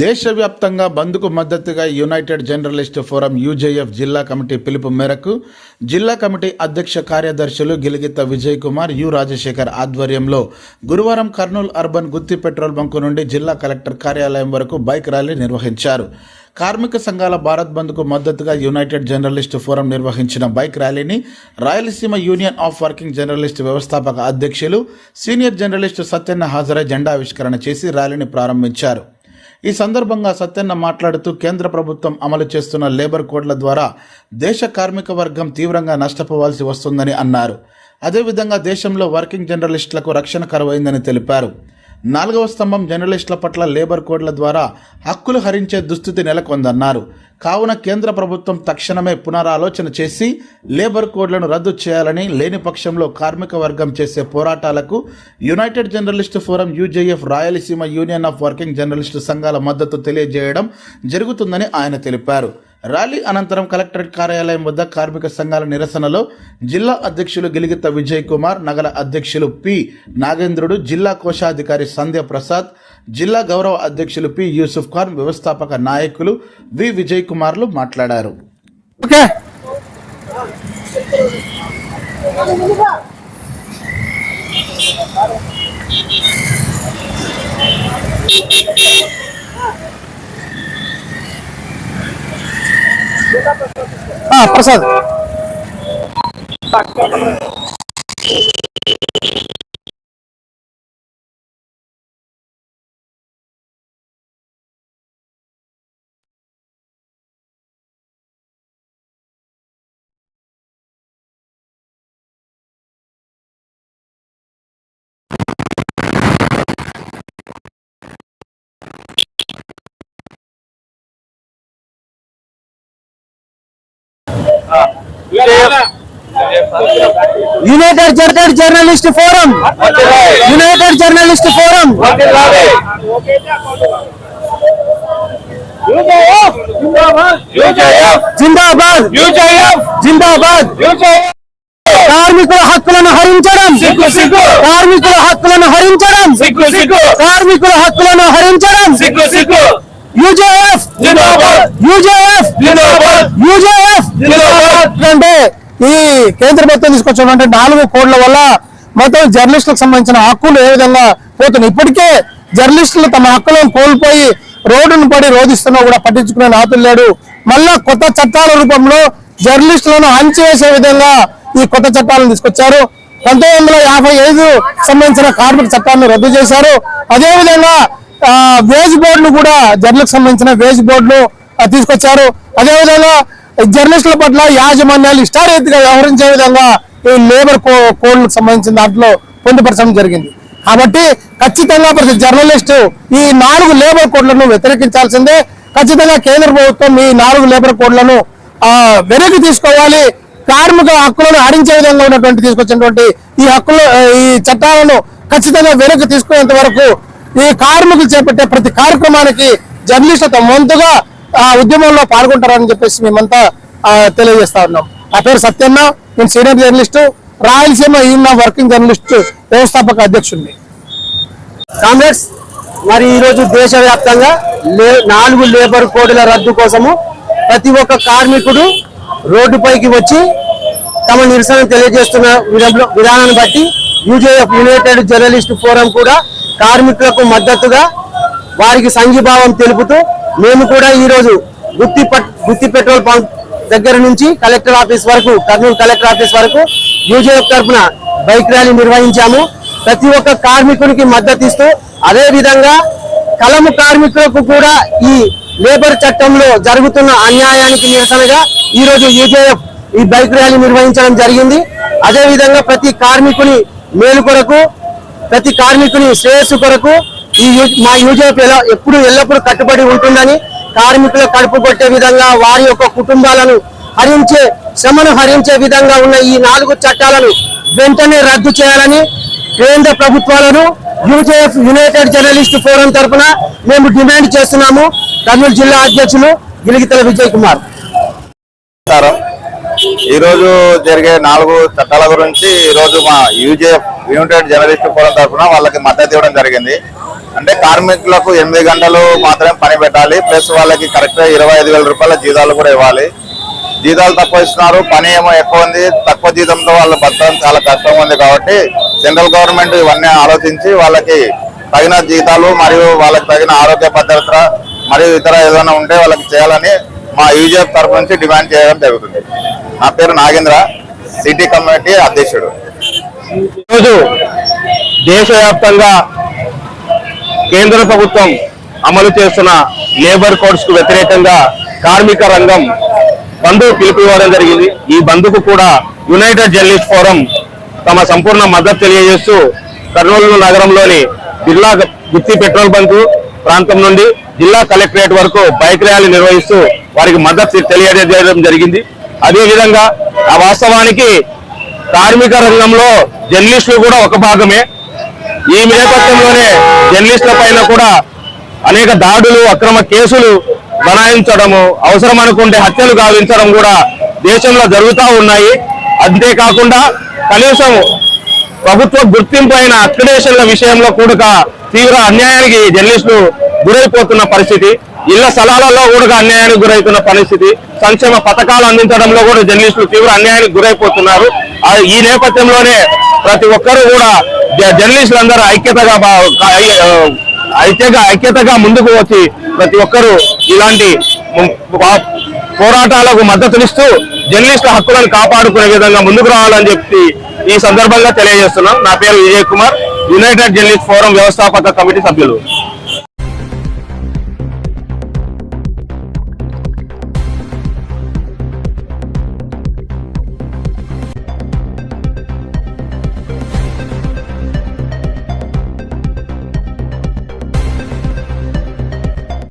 దేశవ్యాప్తంగా బంద్కు మద్దతుగా యునైటెడ్ జర్నలిస్ట్ ఫోరం యూజేఎఫ్ జిల్లా కమిటీ పిలుపు మేరకు జిల్లా కమిటీ అధ్యక్ష కార్యదర్శులు గిలిగిత్త విజయ్ కుమార్ యు రాజశేఖర్ ఆధ్వర్యంలో గురువారం Kurnool urban Gutti petrol bunk నుండి జిల్లా కలెక్టర్ కార్యాలయం వరకు బైక్ ర్యాలీ నిర్వహించారు. కార్మిక సంఘాల భారత్ బంద్కు మద్దతుగా యునైటెడ్ జర్నలిస్ట్ ఫోరం నిర్వహించిన బైక్ ర్యాలీని Rayalaseema union of working journalist వ్యవస్థాపక అధ్యక్షులు సీనియర్ జర్నలిస్టు సత్యన్న హాజరై జెండా ఆవిష్కరణ చేసి ర్యాలీని ప్రారంభించారు. ఈ సందర్భంగా సత్యన్న మాట్లాడుతూ కేంద్ర ప్రభుత్వం అమలు చేస్తున్న లేబర్ కోడ్ల ద్వారా దేశ కార్మిక వర్గం తీవ్రంగా నష్టపోవాల్సి వస్తుందని అన్నారు. అదేవిధంగా దేశంలో వర్కింగ్ జర్నలిస్టులకు రక్షణ కరువైందని తెలిపారు. నాలుగవ స్తంభం జర్నలిస్టుల పట్ల లేబర్ కోడ్ల ద్వారా హక్కులు హరించే దుస్థితి నెలకొందన్నారు. కావున కేంద్ర ప్రభుత్వం తక్షణమే పునరాలోచన చేసి లేబర్ కోడ్లను రద్దు చేయాలని లేని పక్షంలో కార్మిక వర్గం చేసే పోరాటాలకు united journalist forum UJF Rayalaseema union of working journalist సంఘాల మద్దతు తెలియజేయడం జరుగుతుందని ఆయన తెలిపారు. ర్యాలీ అనంతరం కలెక్టరేట్ కార్యాలయం వద్ద కార్మిక సంఘాల నిరసనలో జిల్లా అధ్యక్షులు గిలిగిత విజయ్ కుమార్ నగర అధ్యక్షులు పి. నాగేంద్రుడు జిల్లా కోశాధికారి సంధ్య ప్రసాద్ జిల్లా గౌరవ అధ్యక్షులు పి. యూసుఫ్ ఖాన్ వ్యవస్థాపక నాయకులు వి. విజయ్ కుమార్లు మాట్లాడారు. ఓకే. ఆ, Prasad united journal journalist forum united journalist forum జిందాబాద్ జిందాబాద్ కార్మికుల హక్కులను హరించడం కార్మికుల హక్కులను హరించడం కార్మికుల హక్కులను హరించడం యూజేఎఫ్ యూజేఎఫ్! యూజేఎఫ్! అంటే ఈ కేంద్ర ప్రభుత్వం తీసుకొచ్చినటువంటి నాలుగు కోడ్ల వల్ల మొత్తం జర్నలిస్టులకు సంబంధించిన హక్కులు ఏ విధంగా పోతున్నాయి? ఇప్పటికే జర్నలిస్టులు తమ హక్కులను కోల్పోయి రోడ్డును పడి రోధిస్తున్నా కూడా పట్టించుకునే నాతులు లేడు. మళ్ళా కొత్త చట్టాల రూపంలో జర్నలిస్టులను అణిచివేసే విధంగా ఈ కొత్త చట్టాలను తీసుకొచ్చారు. పంతొమ్మిది వందల యాభై ఐదు సంబంధించిన కార్మిక చట్టాన్ని రద్దు చేశారు. అదేవిధంగా వేజ్ బోర్డును కూడా జర్నలిస్ట్ సంబంధించిన వేజ్ బోర్డును తీసుకొచ్చారు. అదేవిధంగా జర్నలిస్టుల పట్ల యాజమాన్యాలు ఇష్టారీతిగా వ్యవహరించే విధంగా ఈ లేబర్ కో కోడ్లకు సంబంధించిన దాంట్లో పొందుపరచడం జరిగింది. కాబట్టి ఖచ్చితంగా ప్రతి జర్నలిస్టు ఈ నాలుగు లేబర్ కోడ్లను వ్యతిరేకించాల్సిందే. ఖచ్చితంగా కేంద్ర ప్రభుత్వం ఈ నాలుగు లేబర్ కోడ్లను వెనక్కి తీసుకోవాలి. కార్మిక హక్కులను హరించే విధంగా ఉన్నటువంటి తీసుకొచ్చినటువంటి ఈ హక్కులు ఈ చట్టాలను ఖచ్చితంగా వెనక్కి తీసుకునేంత వరకు ఈ కార్మికులు చేపట్టే ప్రతి కార్యక్రమానికి జర్నలిస్టు తమ వంతుగా ఆ ఉద్యమంలో పాల్గొంటారని చెప్పేసి మేమంతా ఆ, తెలియజేస్తా ఉన్నాం. నా పేరు సత్యన్న నేను సీనియర్ జర్నలిస్టు రాయలసీమ ఈయన వర్కింగ్ జర్నలిస్ట్ వ్యవస్థాపక అధ్యక్షుడిని. కాంగ్రెస్ మరి ఈరోజు దేశవ్యాప్తంగా లే నాలుగు లేబర్ కోడ్ల రద్దు కోసము ప్రతి ఒక్క కార్మికుడు రోడ్డుపైకి వచ్చి తమ నిరసన తెలియజేస్తున్న విధంలో- విధానాన్ని బట్టి యూజేఎఫ్ యునైటెడ్ జర్నలిస్ట్ ఫోరం కూడా కార్మికులకు మద్దతుగా వారికి సంఘీభావం తెలుపుతూ మేము కూడా ఈరోజు గుత్తి గుత్తి పెట్రోల్ పంప్ దగ్గర నుంచి కలెక్టర్ ఆఫీస్ వరకు కర్నూలు కలెక్టర్ ఆఫీస్ వరకు యూజేఎఫ్ తరఫున బైక్ ర్యాలీ నిర్వహించాము. ప్రతి ఒక్క కార్మికునికి మద్దతు ఇస్తూ అదే విధంగా కలము కార్మికులకు కూడా ఈ లేబర్ చట్టంలో జరుగుతున్న అన్యాయానికి నిరసనగా ఈ రోజు యూజేఎఫ్ ఈ బైక్ ర్యాలీ నిర్వహించడం జరిగింది. అదేవిధంగా ప్రతి కార్మికుని మేలు కొరకు ప్రతి కార్మికుని శ్రేయస్సు కొరకు ఈ మా యూజీఎఫ్ ఎలా ఎప్పుడు ఎల్లప్పుడూ కట్టుబడి ఉంటుందని కార్మికులు కడుపు కొట్టే విధంగా వారి యొక్క కుటుంబాలను హరించే శ్రమను హరించే విధంగా ఉన్న ఈ నాలుగు చట్టాలను వెంటనే రద్దు చేయాలని కేంద్ర ప్రభుత్వాలను యూజేఎఫ్ యునైటెడ్ జర్నలిస్ట్ ఫోరం తరఫున మేము డిమాండ్ చేస్తున్నాము. కర్నూలు జిల్లా అధ్యక్షులు గిలిగితల విజయ్ కుమార్. ఈరోజు జరిగే నాలుగు చట్టాల గురించి ఈ రోజు మా యూజేఎఫ్ యునైటెడ్ జర్నలిస్ట్ ఫోరం తరఫున వాళ్ళకి మద్దతు ఇవ్వడం జరిగింది. అంటే కార్మికులకు ఎనిమిది గంటలు మాత్రమే పని పెట్టాలి. ప్లస్ వాళ్ళకి కరెక్ట్గా ఇరవై ఐదు వేల రూపాయల జీతాలు కూడా ఇవ్వాలి. జీతాలు తక్కువ ఇస్తున్నారు. పని ఏమో ఎక్కువ ఉంది. తక్కువ జీతంతో వాళ్ళు బతకడం చాలా కష్టంగా ఉంది కాబట్టి సెంట్రల్ గవర్నమెంట్ ఇవన్నీ ఆలోచించి వాళ్ళకి తగిన జీతాలు మరియు వాళ్ళకి తగిన ఆరోగ్య భద్రత మరియు ఇతర ఏదైనా ఉంటే వాళ్ళకి చేయాలని మా యూజీఎఫ్ తరఫు నుంచి డిమాండ్ చేయడం జరుగుతుంది. నా పేరు నాగేంద్ర. సిటీ కమ్యూనిటీ అధ్యక్షుడు. ఈరోజు దేశవ్యాప్తంగా కేంద్ర ప్రభుత్వం అమలు చేస్తున్న లేబర్ కోడ్స్కు వ్యతిరేకంగా కార్మిక రంగం బంధు పిలుపు ఇవ్వడం జరిగింది. ఈ బంధుకు కూడా యునైటెడ్ జర్నలిస్ట్ ఫోరం తమ సంపూర్ణ మద్దతు తెలియజేస్తూ కర్నూలు నగరంలోని జిల్లా గుత్తి పెట్రోల్ బంకు ప్రాంతం నుండి జిల్లా కలెక్టరేట్ వరకు బైక్ ర్యాలీ నిర్వహిస్తూ వారికి మద్దతు తెలియజేయడం జరిగింది. అదేవిధంగా ఆ వాస్తవానికి కార్మిక రంగంలో జర్నలిస్టులు కూడా ఒక భాగమే. ఈ నేపథ్యంలోనే జర్నలిస్టుల పైన కూడా అనేక దాడులు అక్రమ కేసులు బనాయించడము అవసరం అనుకుంటే హత్యలు గావించడం కూడా దేశంలో జరుగుతూ ఉన్నాయి. అంతేకాకుండా కనీసం ప్రభుత్వ గుర్తింపు అయిన అక్రిడేషన్ల విషయంలో కూడా తీవ్ర అన్యాయానికి జర్నలిస్టులు గురైపోతున్న పరిస్థితి ఇళ్ళ స్థలాలలో కూడా అన్యాయానికి గురవుతున్న పరిస్థితి సంక్షేమ పథకాలు అందించడంలో కూడా జర్నలిస్టులు తీవ్ర అన్యాయానికి గురైపోతున్నారు. ఈ నేపథ్యంలోనే ప్రతి ఒక్కరూ కూడా జర్నలిస్టులందరూ ఐక్యతగా బా- ఐ- ఐక్యగా ఐక్యతగా ముందుకు వచ్చి ప్రతి ఒక్కరూ ఇలాంటి పోరాటాలకు మద్దతునిస్తూ జర్నలిస్టుల హక్కులను కాపాడుకునే విధంగా ముందుకు రావాలని చెప్పి ఈ సందర్భంగా తెలియజేస్తున్నాం. నా పేరు Vijay Kumar united journalist forum వ్యవస్థాపక కమిటీ సభ్యులు.